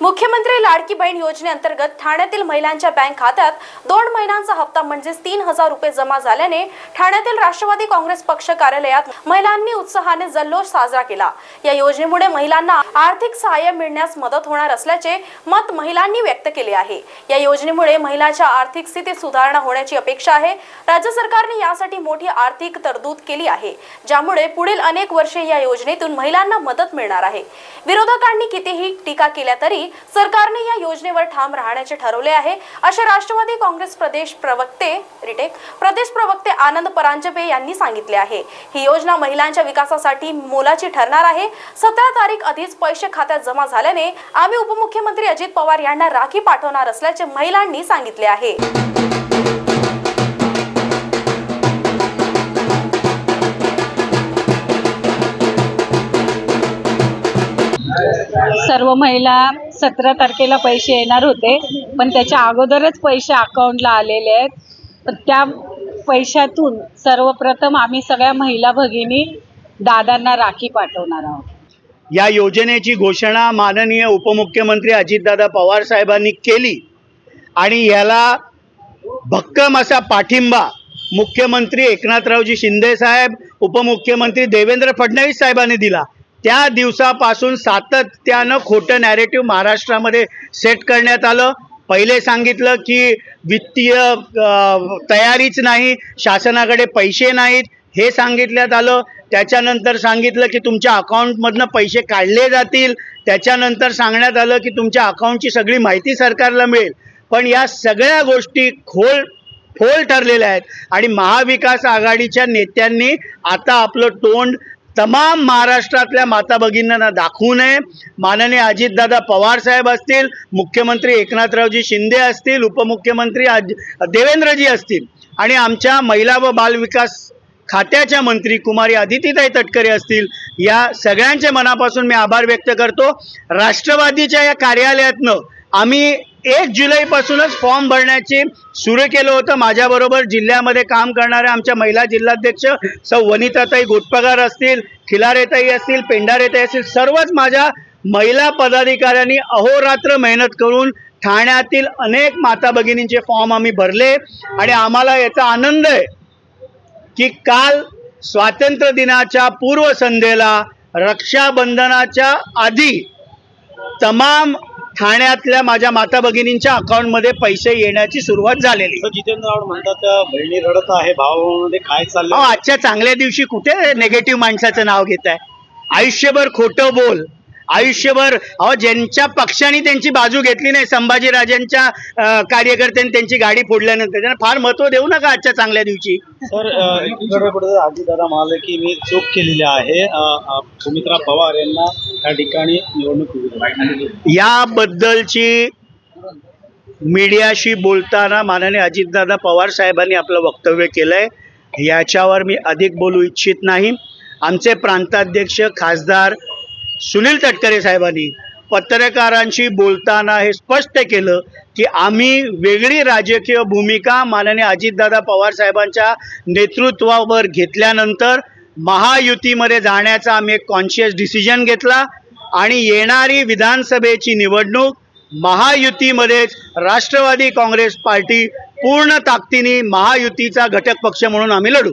मुख्यमंत्री लाडकी बहीण योजनेअंतर्गत ठाण्यातील महिलांच्या बँक खात्यात दोन महिन्यांचा हप्ता म्हणजेच तीन हजार रुपये जमा झाल्याने ठाण्यातील राष्ट्रवादी काँग्रेस पक्ष कार्यालयात महिलांनी उत्साहाने जल्लोष साजरा केला. या योजनेमुळे महिलांना आर्थिक सहाय्य मिळण्यास मदत होणार असल्याचे मत महिलांनी व्यक्त केले आहे. या योजनेमुळे महिलांच्या आर्थिक स्थितीत सुधारणा होण्याची अपेक्षा आहे. राज्य सरकारने यासाठी मोठी आर्थिक तरतूद केली आहे ज्यामुळे पुढील अनेक वर्षे या योजनेतून महिलांना मदत मिळणार आहे. विरोधकांनी कितीही टीका केल्या तरी सरकारने या योजनेवर ठाम राहण्याचे ठरवले आहे. असे राष्ट्रवादी काँग्रेस प्रदेश प्रवक्ते रिटेक प्रदेश प्रवक्ते आनंद परांजपे यांनी सांगितले आहे. ही योजना महिलांच्या विकासासाठी मोलाची ठरणार आहे. सतरा तारीख आधीच पैसे खात्यात जमा झाल्याने आम्ही उपमुख्यमंत्री अजित पवार यांना राखी पाठवणार असल्याचे महिलांनी सांगितले आहे. सर्व महिला सतरा तारखेला पैसे येणार होते पण त्याच्या अगोदरच पैसे अकाउंटला आलेले आहेत. पण त्या पैशातून सर्वप्रथम आम्ही सगळ्या महिला भगिनी दादांना राखी पाठवणार आहोत. या योजनेची घोषणा माननीय उपमुख्यमंत्री अजितदादा पवार साहेबांनी केली आणि याला भक्कम असा पाठिंबा मुख्यमंत्री एकनाथरावजी शिंदे साहेब उपमुख्यमंत्री देवेंद्र फडणवीस साहेबांनी दिला. त्या दिवसापासून सातत्यानं खोटं नॅरेटिव्ह महाराष्ट्रामध्ये सेट करण्यात आलं. पहिले सांगितलं की वित्तीय तयारीच नाही शासनाकडे पैसे नाहीत. हे सांगितल्यात आलं. त्याच्यानंतर सांगितलं की तुमच्या अकाउंटमधनं पैसे काढले जातील. त्याच्यानंतर सांगण्यात आलं की तुमच्या अकाउंटची सगळी माहिती सरकारला मिळेल. पण या सगळ्या गोष्टी खोल फोल ठरलेल्या आहेत. आणि महाविकास आघाडीच्या नेत्यांनी आता आपलं तोंड तमाम महाराष्ट्रातल्या माता भगिनींना दाखवू नये. माननीय अजितदादा पवार साहेब असतील मुख्यमंत्री एकनाथरावजी शिंदे असतील उपमुख्यमंत्री अज देवेंद्रजी असतील आणि आमच्या महिला व बालविकास खात्याच्या मंत्री कुमारी अदितीताई तटकरे असतील या सगळ्यांच्या मनापासून मी आभार व्यक्त करतो. राष्ट्रवादीच्या या कार्यालयातनं आम्ही एक जुलैपासूनच फॉर्म भरण्याचे सुरू केलं होतं. माझ्याबरोबर जिल्ह्यामध्ये काम करणाऱ्या आमच्या महिला जिल्हाध्यक्ष सौ. वनिताताई गोटपगार असतील खिलारेताई असतील पेंढारेताई असतील सर्वच माझ्या महिला पदाधिकाऱ्यांनी अहोरात्र मेहनत करून ठाण्यातील अनेक माता भगिनींचे फॉर्म आम्ही भरले. आणि आम्हाला याचा आनंद आहे की काल स्वातंत्र्य दिनाच्या पूर्वसंध्येला रक्षाबंधनाच्या आधी तमाम ठाण्यातल्या माझ्या माता भगिनींच्या अकाउंटमध्ये पैसे येण्याची सुरुवात झालेली. जितेंद्र आव्हाड म्हणतात "त्या बहिणी रडत आहे भावाभावामध्ये काय चाललं आजच्या चांगल्या दिवशी कुठे नेगेटिव्ह माणसाचं नाव घेत आहे आयुष्यभर खोटं बोल. आयुष्यभर अहो ज्यांच्या पक्षाने त्यांची बाजू घेतली नाही संभाजीराजांच्या कार्यकर्त्यांनी त्यांची गाडी फोडल्यानंतर त्यांना फार महत्त्व देऊ नका आजच्या चांगल्या दिवशी. सर कुठे दादा म्हणाले की मी चूक केलेली आहे. सुमित्रा पवार यांना त्या ठिकाणी निवडणूक याबद्दलची मीडियाशी बोलताना माननीय अजितदादा पवार साहेबांनी आपलं वक्तव्य केलंय. याच्यावर मी अधिक बोलू इच्छित नाही. आमचे प्रांताध्यक्ष खासदार सुनील तटकरे साहेबांनी पत्रकारांशी बोलताना हे स्पष्ट केलं की आम्ही वेगळी राजकीय भूमिका माननीय अजितदादा पवार साहेबांच्या नेतृत्वावर घेतल्यानंतर महायुतीमध्ये जाण्याचा आम्ही एक कॉन्शियस डिसिजन घेतला आणि येणारी विधानसभेची निवडणूक महायुतीमध्येच राष्ट्रवादी काँग्रेस पार्टी पूर्ण ताकदीने महायुतीचा घटक पक्ष म्हणून आम्ही लढू.